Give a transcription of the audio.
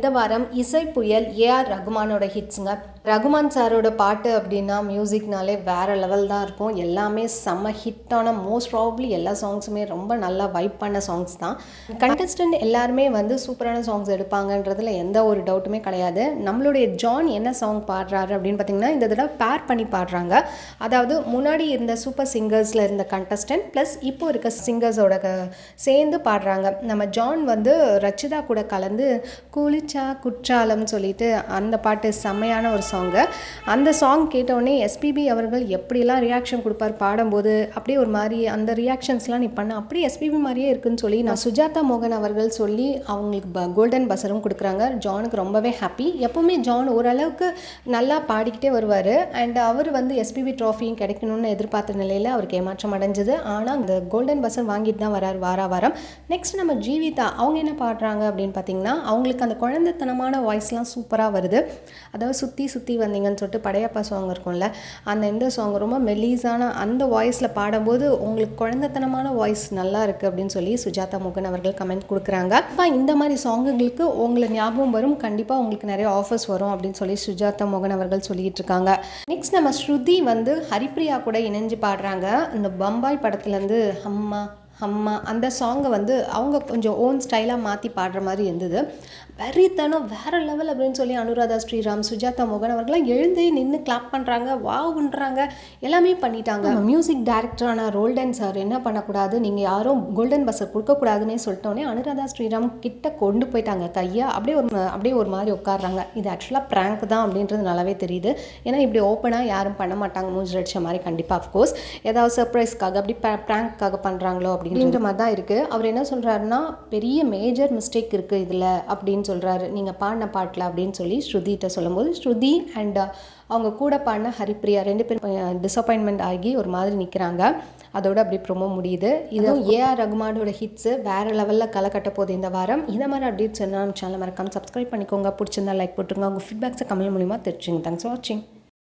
இந்த வாரம் இசை புயல் ஏஆர் ரகுமானோட ஹிட்ஸுங்க ரகுமான் சாரோட பாட்டு அப்படின்னா மியூசிக்னாலே வேறு லெவல் தான் இருக்கும். எல்லாமே செம்ம ஹிட்டான மோஸ்ட் ப்ராபப்ளி எல்லா சாங்ஸுமே ரொம்ப நல்லா வைப் பண்ண சாங்ஸ் தான். கண்டஸ்டன்ட் எல்லாருமே வந்து சூப்பரான சாங்ஸ் எடுப்பாங்கன்றதுல எந்த ஒரு டவுட்டுமே கிடையாது. நம்மளுடைய ஜான் என்ன சாங் பாடுறாரு அப்படின்னு பார்த்தீங்கன்னா இந்த தடவை பேர் பண்ணி பாடுறாங்க. அதாவது முன்னாடி இருந்த சூப்பர் சிங்கர்ஸில் இருந்த கண்டஸ்டன்ட் ப்ளஸ் இப்போ இருக்க சிங்கர்ஸோட சேர்ந்து பாடுறாங்க. நம்ம ஜான் வந்து ரச்சிதா கூட கலந்து குளிச்சா குற்றாலம்னு சொல்லிட்டு அந்த பாட்டு செம்மையான ஒரு சாங்கு அந்த சாங் கேட்டவுடனே எஸ்பிபி அவர்கள் எப்படிலாம் ரியாக்ஷன் கொடுப்பார் பாடும்போது அப்படியே ஒரு மாதிரி அந்த ரியாக்ஷன்ஸ்லாம் நீ பண்ண அப்படியே எஸ்பிபி மாதிரியே இருக்குன்னு சொல்லி நான் சுஜாதா மோகன் அவர்கள் சொல்லி அவங்களுக்கு ப கோல்டன் பசரும் கொடுக்குறாங்க. ஜானுக்கு ரொம்பவே ஹாப்பி எப்போவுமே ஜான் ஓரளவுக்கு நல்லா பாடிக்கிட்டே வருவார். அண்ட் அவர் வந்து எஸ்பிபி ட்ராஃபியும் கிடைக்கணும்னு எதிர்பார்த்த நிலையில் அவருக்கு ஏமாற்றம் அடைஞ்சது. ஆனால் அந்த கோல்டன் பசர் வாங்கிட்டு தான் வரார் வார வாரம். நெக்ஸ்ட் நம்ம ஜீவிதா அவங்க என்ன பாடுறாங்க அப்படின்னு பார்த்தீங்கன்னா அவங்களுக்கு அந்த குழந்தைத்தனமான வாய்ஸ்லாம் சூப்பராக வருது. அதாவது சுற்றி சுற்றி வந்தீங்கன்னு சொல்லிட்டு படையப்பா சாங் இருக்கும்ல அந்த இந்த சாங் ரொம்ப மெலீஸான அந்த வாய்ஸில் பாடும்போது உங்களுக்கு குழந்தைத்தனமான வாய்ஸ் நல்லா இருக்குது அப்படின்னு சொல்லி சுஜாதா மோகன் அவர்கள் கமெண்ட் கொடுக்குறாங்க. அப்போ இந்த மாதிரி சாங்குகளுக்கு உங்களை ஞாபகம் வரும். கண்டிப்பாக உங்களுக்கு நிறைய ஆஃபர்ஸ் வரும் அப்படின்னு சொல்லி சுஜாதா மோகன் அவர்கள் சொல்லிட்டு இருக்காங்க. நெக்ஸ்ட் நம்ம ஸ்ருதி வந்து ஹரிப்ரியா கூட இணைஞ்சு பாடுறாங்க. இந்த பம்பாய் படத்துலேருந்து அம்மா அம்மா அந்த சாங்கை வந்து அவங்க கொஞ்சம் ஓன் ஸ்டைலாக மாற்றி பாடுற மாதிரி இருந்தது. வெறித்தனம் வேற லெவல் அப்படின்னு சொல்லி அனுராதா ஸ்ரீராம் சுஜாதா மோகன் அவர்கள்லாம் எழுந்தே நின்று கிளாப் பண்ணுறாங்க வாவுன்றாங்க எல்லாமே பண்ணிட்டாங்க. மியூசிக் டைரக்டரான ரோல்டன் சார் என்ன பண்ணக்கூடாது? நீங்கள் யாரும் கோல்டன் பஸ்ஸர் கொடுக்கக்கூடாதுன்னே சொல்லிட்டோன்னே அனுராதா ஸ்ரீராம் கிட்ட கொண்டு போயிட்டாங்க. கையை அப்படியே ஒரு அப்படியே ஒரு மாதிரி உட்காடுறாங்க இது ஆக்சுவலாக ப்ராங்க் தான் அப்படின்றது நல்லாவே தெரியுது. ஏன்னா இப்படி ஓப்பனாக யாரும் பண்ண மாட்டாங்க. மூஞ்சி அடிச்ச மாதிரி கண்டிப்பாக அஃப்கோர்ஸ் ஏதாவது சர்ப்ரைஸ்க்காக அப்படி ப்ராங்க்காக பண்ணுறாங்களோ அப்படின்ற மாதிரி தான் இருக்குது அவர் என்ன சொல்கிறாருன்னா பெரிய மேஜர் மிஸ்டேக் இருக்குது இதில் அப்படின்னு சொல்கிறாரு நீங்கள் பாடின பாட்டில் அப்படின்னு சொல்லி ஸ்ருதிகிட்ட சொல்லும்போது ஸ்ருதி அண்ட் அவங்க கூட பாடின ஹரிப்ரியா ரெண்டு பேரும் டிசப்பாயின்மெண்ட் ஆகி ஒரு மாதிரி நிற்கிறாங்க அதோட அப்படி ப்ரொமோ முடியுது. இதுவும் ஏஆர் ரகுமானோட ஹிட்ஸு வேறு லெவலில் களை கட்ட போகுது இந்த வாரம். இந்த மாதிரி அப்டேட்ஸ் என்ன சேனல் மறக்காமல் சப்ஸ்கிரைப் பண்ணிக்கோங்க. பிடிச்சிருந்தா லைக் போட்டுருங்க. உங்கள் ஃபீட்பேக்ஸை கமெண்ட் மூலிமா தெரிஞ்சுங்க. தேங்க்ஸ் ஃபார் வாட்சிங்